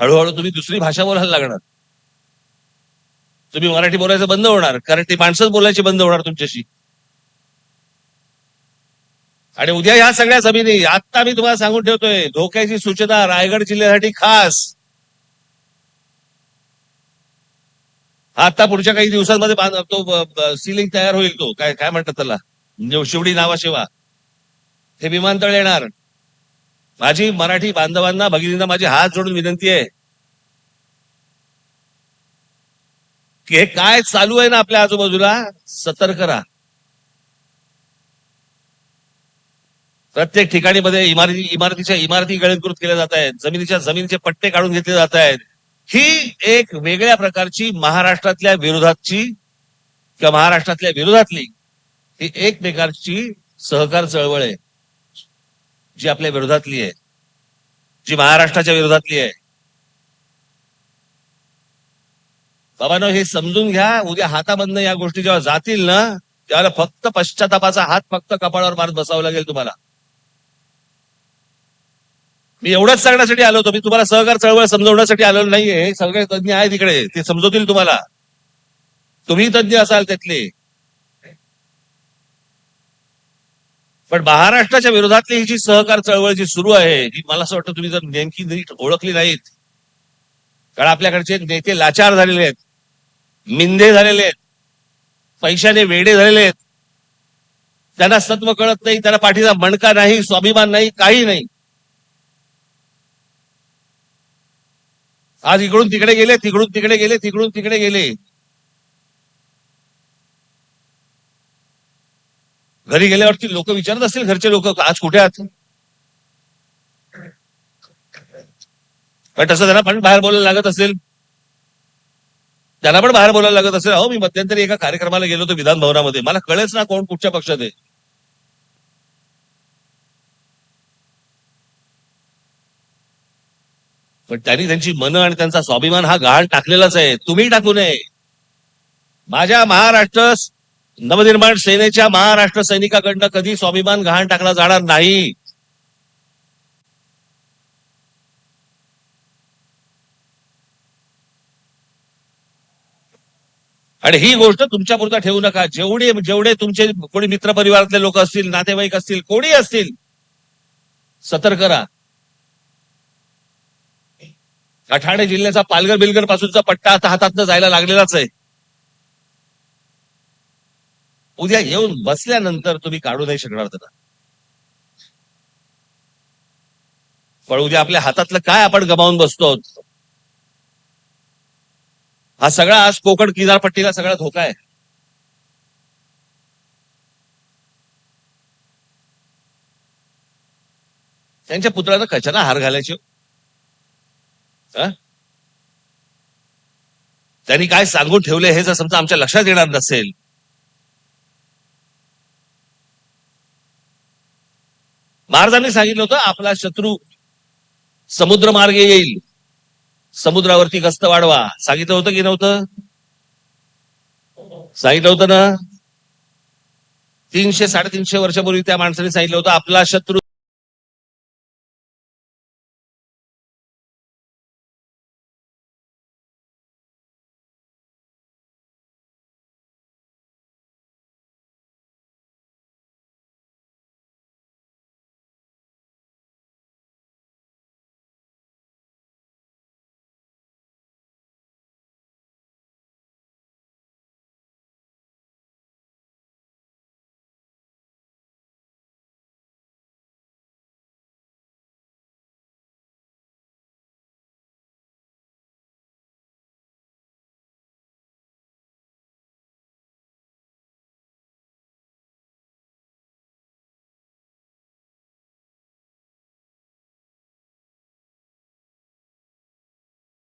हळूहळू तुम्ही दुसरी भाषा बोलायला लागणार. तुम्ही मराठी बोलायचं बंद होणार. कारण ती माणसंच बोलायची बंद होणार तुमच्याशी. आणि उद्या ह्या सगळ्या सभेने आता मी तुम्हाला सांगून ठेवतोय धोक्याची सूचना रायगड जिल्ह्यासाठी खास. आता पुढच्या काही दिवसांमध्ये तो सिलिंग तयार होईल तो. काय काय म्हणतात त्याला? म्हणजे शिवडी नावाशिवा. हे विमानतळ येणार. माझी मराठी बांधवांना भगिनींना माझी हात जोडून विनंती आहे की हे काय चालू आहे ना आपल्या आजूबाजूला? सतर्क राहा. प्रत्येक ठिकाणी मध्ये इमारती इमारतीच्या इमारती गळीकृत केल्या जात आहेत. जमिनीच्या जमिनीचे पट्टे काढून घेतले जात आहेत. ही एक वेगळ्या प्रकारची महाराष्ट्रातल्या विरोधातची किंवा महाराष्ट्रातल्या विरोधातली ही एक प्रकारची सहकार चळवळ आहे. जी आपल्या विरोधातली आहे जी महाराष्ट्राच्या विरोधातली आहे. बाबांनो हे समजून घ्या उद्या हातामधनं या गोष्टी जेव्हा जातील ना त्यावेळेला फक्त पश्चातापाचा हात फक्त कपाळावर मारत बसावं लागेल तुम्हाला. मी एवढंच सांगण्यासाठी आलो होतो मी तुम्हाला सहकार चळवळ समजवण्यासाठी आलेलो नाहीये हे सगळे तज्ञ आहेत तिकडे ते समजवतील तुम्हाला. तुम्ही तज्ञ असाल त्यातले. पण महाराष्ट्राच्या विरोधातली ही जी सहकार चळवळ जी सुरू आहे ही मला असं वाटतं तुम्ही जर नेमकी नीट ओळखली नाहीत कारण आपल्याकडचे नेते लाचार झालेले आहेत मिंदे झालेले आहेत पैशाने वेडे झालेले आहेत त्यांना सत्व कळत नाही त्यांना पाठीचा मणका नाही स्वाभिमान नाही काही नाही. आज इकडून तिकडे गेले तिकडून तिकडे गेले तिकडून तिकडे गेले. घरी गेल्यावरती लोक विचारत असतील घरचे लोक आज कुठे आहात? पण तसं त्यांना पण बाहेर बोलायला लागत असेल. त्यांना पण बाहेर बोलायला लागत असेल. अहो मी मध्यंतरी एका कार्यक्रमाला गेलो होतो विधान भवनामध्ये. मला कळेच ना कोण कुठच्या पक्षात आहे. पण त्यांनी त्यांची मनं आणि त्यांचा स्वाभिमान हा गहाण टाकलेलाच आहे. तुम्ही टाकू नये. माझ्या महाराष्ट्र नवनिर्माण सेनेच्या महाराष्ट्र सैनिकाकडनं कधी स्वाभिमान गहाण टाकला जाणार नाही? आणि ही गोष्ट तुमच्या पुरता ठेवू नका. जेवढे जेवढे तुमचे कोणी मित्र परिवारातले लोक असतील नातेवाईक असतील कोणी असतील सतर्क करा हा ठाणे जिल्ह्याचा पालघर बिलगर पासूनचा पट्टा आता हातातनं जायला लागलेलाच आहे. उद्या येऊन बसल्यानंतर तुम्ही काढू नाही शकणार त्याला पण उद्या आपल्या हातातलं काय आपण गमावून बसतो? हा सगळा आज कोकण किनारपट्टीला सगळा धोका आहे. त्यांच्या पुतळ्याचा कशाला हार घालायचे हो? त्यांनी काय सांगून ठेवले हे जर समजा आमच्या लक्षात येणार नसेल. महाराजांनी सांगितलं होतं आपला शत्रू समुद्र मार्गे येईल. समुद्रावरती गस्त वाढवा. सांगितलं होतं की नव्हतं? सांगितलं होतं ना? तीनशे साडेतीनशे वर्षापूर्वी त्या माणसाने सांगितलं होतं आपला शत्रू